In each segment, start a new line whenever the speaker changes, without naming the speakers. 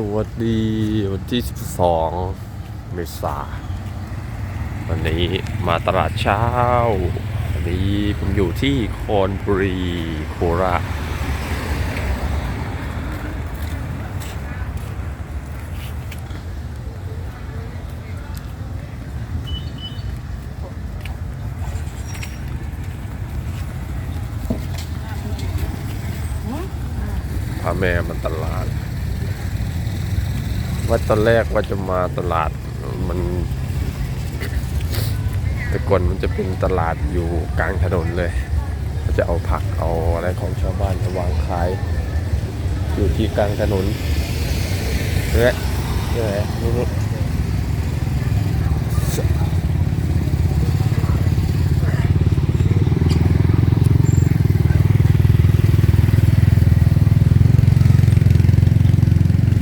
สวัสดีวันที่ 12 เมษาวันนี้มาตลาดเช้า วันนี้ผมอยู่ที่คอนบุรีโคราชพาแม่มาตลาด ว่าตอนแรกว่าจะมาตลาดมัน แต่ก่อนมันจะเป็นตลาดอยู่กลางถนนเลยก็จะเอาผักเอาอะไรของชาวบ้านมาวางขาย อยู่ที่กลางถนนเนี่ยเนี่ยนี่นี่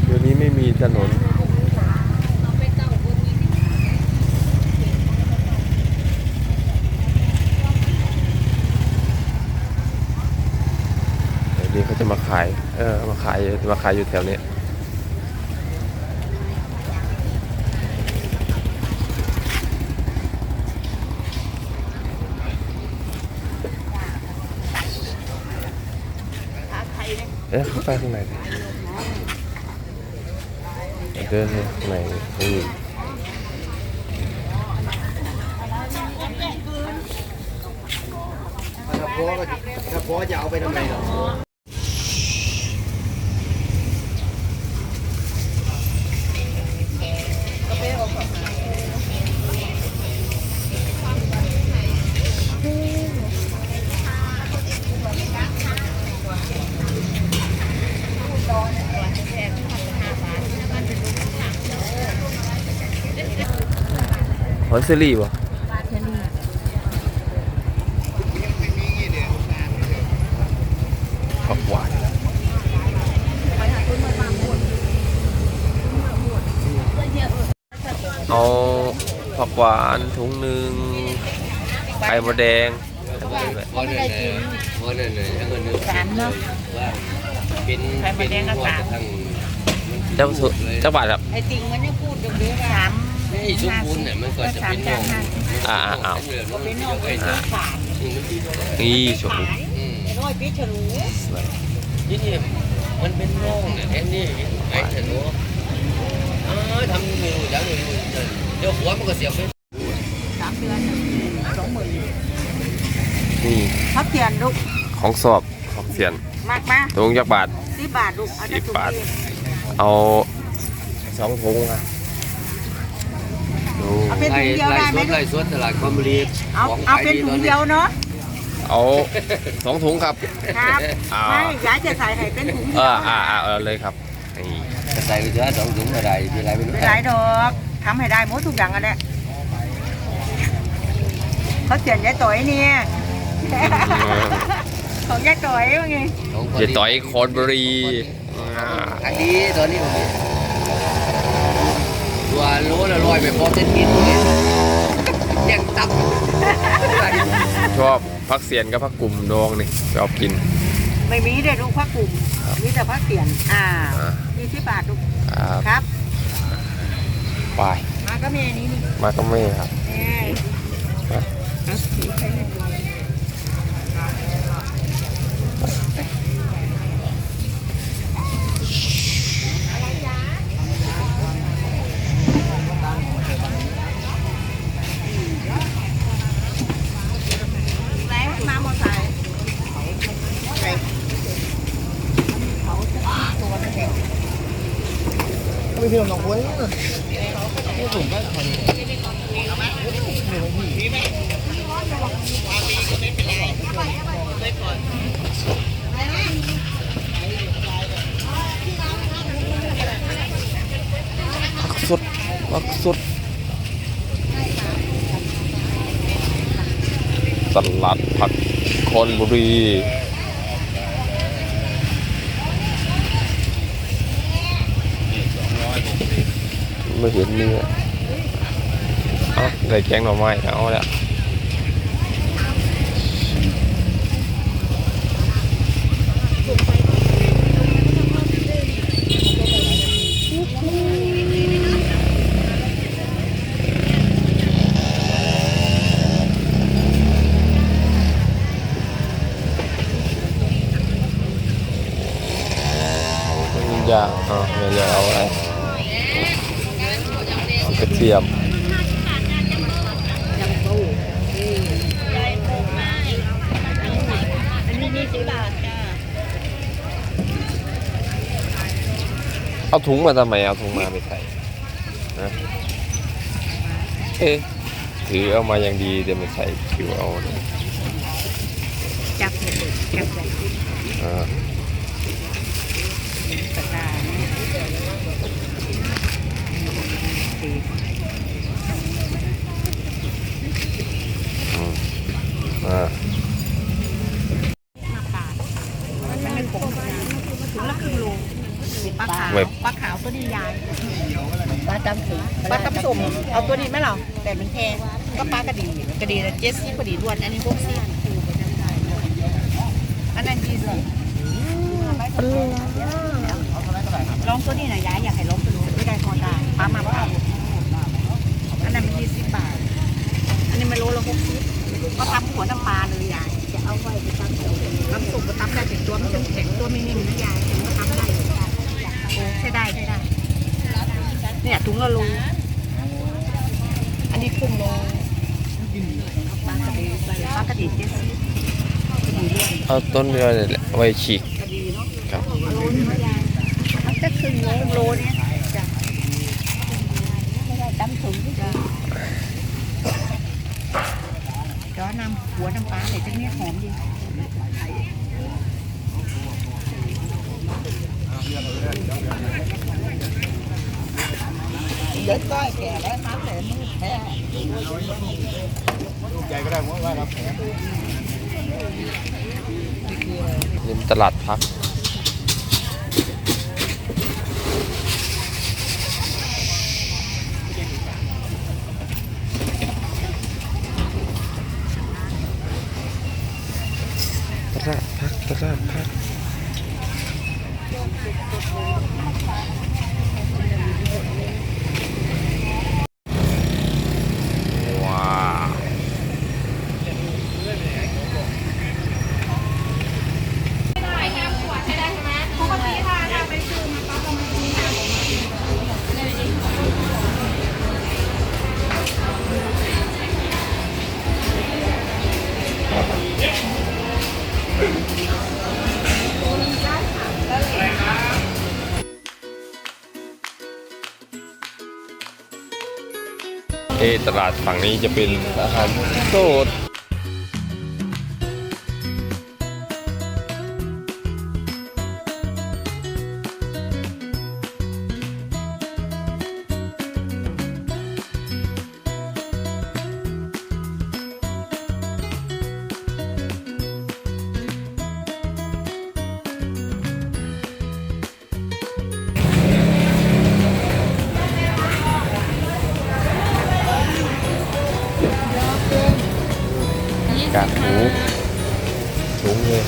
เดี๋ยวนี้ไม่มีถนน เดี๋ยวนี้เขาจะมาขาย เออมาขายมาขายอยู่แถวนี้เอ๊ะเข้าไปข้างในเดินข้างในอืม
ถ้าพอก็ถ้าพอจะเอาไปทำไมหรอ
อยเซรี่ป่ผักหวานเอาผักหวานถุงหนึ่งไข่มดแดง
พอเนี่ยเลยพอเนี่ยเลยแล้วก็นึก
สามเนาะ
เป็น
ไข่มดแดงก็สาม
เจ้าสุดเจ้าบาทครับ
ไอ้ติ่งมันยังพูดเดือดสาม
นี่สมบูรณ์เนี่ยมันก็จะเป็นน่อง
อ่าอ่า
ก็เป็นน้องเป็นน้องสาม
นี่ชม
อืม
น้อยพิชรู
สวย
นี่นี่มันเป็นน่องเนี่ยแค่นี้ไอ้ฉันรู้เออทำมือจังเลยเดี๋ยวหัวมันก็เสียบไป
สามเดือนสองหมื่น
นี่
พักเทียนลูก
ของสอบของเสียน
มากมา
ถุงยักษ์บาท
สิบบาทลูกเอาได้
สิบ
ถุง
บาท
เดียว
เอาสองถุงค่ะดู
เอาเป็นถุงเดียว
ได้
ไหมลู
ไล่
ก
สดตลาดคอมบรี
เอา
ของ
เอา
ขาย
เป็น
ดี
ถุ
ตองน
เดียวเนาะ
เอาสองถุงครับ
ครับ
อ่า
ไม่ยายจะใส่ให้เป็นถุง
เอ
เดียว
ออ่าอ่าเออเลยครับนี่
จะใส่ไปเถอะสองถุงอะไรมีอะไรไม่รู้
ไม่หลายดอกทำให้ได้หมดทุกอย่างกันแหละเขาเขียนยายต่อยเนี่ยของยายต่อยว่าไง
ของคน
เจต่อยคอนบุรีอ่า
ขายดีตอนนี้ผม ตัวโลละร้อยไปพอเส้นกินเลยยังตับ
ชอบพักเสียนกับพักกลุ่มดองนี่ชอบกิน
ไม่มีเด็ดลูกพักกลุ่มมีแต่พักเขียนอ่า
อ่า
ยี่สิบบาทลูก
ครับ
ครับ
ไป
มาก็มีอันนี้นี่
มาก็ไม่ครับ
เอ้ยเอาสีใส่เลยแล้วมามอไซค์ใส่เขาตัวมันแข็ง
ไม่เพียงสองคนนี่ผมก็
พักสดพักสดตลาดผักคอนบุรี ไม่เห็นเนื้อเอ้าได้แกงหน่อไม้เอาแล้ว ยางอ๋อแม่ยางเอาอะไรเอากระเทียม
ยำปูยายปูไม่อันนี้ยี่สิบบาทจ้า
เอาถุงมาทำไมเอาถุงมาไม่ใส่นะเอ๊ะถือเอามาอย่างดีจะไม่ใส่คิวเอาเนี่ย
จับเลยจับเลย
อ่า
ปากกาสี
อืมอ่า
มาปาดมันไม่คงถุงละครึ่งโล ปลาขาวปลาขาวตัวนี้ยายปลาจำถึงปลาตำสมเอาตัวนี้ไหมเหรอแต่มันแพงก็ปลากระดีกระดีละเจ็ดสิบกระดีล้วนอันนี้พวกสิบอันนั้นยี่สิบลองตัวนี้หน่อยยายอยากให้ลองตัวนี้ไม่ได้พอได้ปลามาปลาอันนั้นมันยี่สิบบาทอันนี้ไม่โลละหกสิบก็ทำหัวน้ำปลาเลยยายจะเอาไว้ไปทำตัวน้ำสุกก็ทำได้แต่ตัวมันแข็งตัวไม่นิ่มนะยายถึงก็ทำได้โอ้ ใช่ได้ใช่ได้ เนี่ยถุงละโลอันนี้ครึ่งโลปลากระดีปลากระดีเจ็ดสิบกระดีเรื่อง
เอาต้นเรือเนี่ยแหละเอาไว้ฉีก
กระดีเนาะ
ครับ
โลนึงนะยายมันจะครึ่งโลโลเนี่ยจ้ะไม่ได้ตั้มถุงจ้ะจ้อนำหัวน้ำปลาใส่จังเนี้ยหอมดี เด็ดก้อยแก่แล้วครับแต่มือแท้
ริมตลาดพักตลาดพักตลาดพัก ว้าว ที่ตลาดฝั่งนี้จะเป็นอาหารสด cá thú. Thú nghe.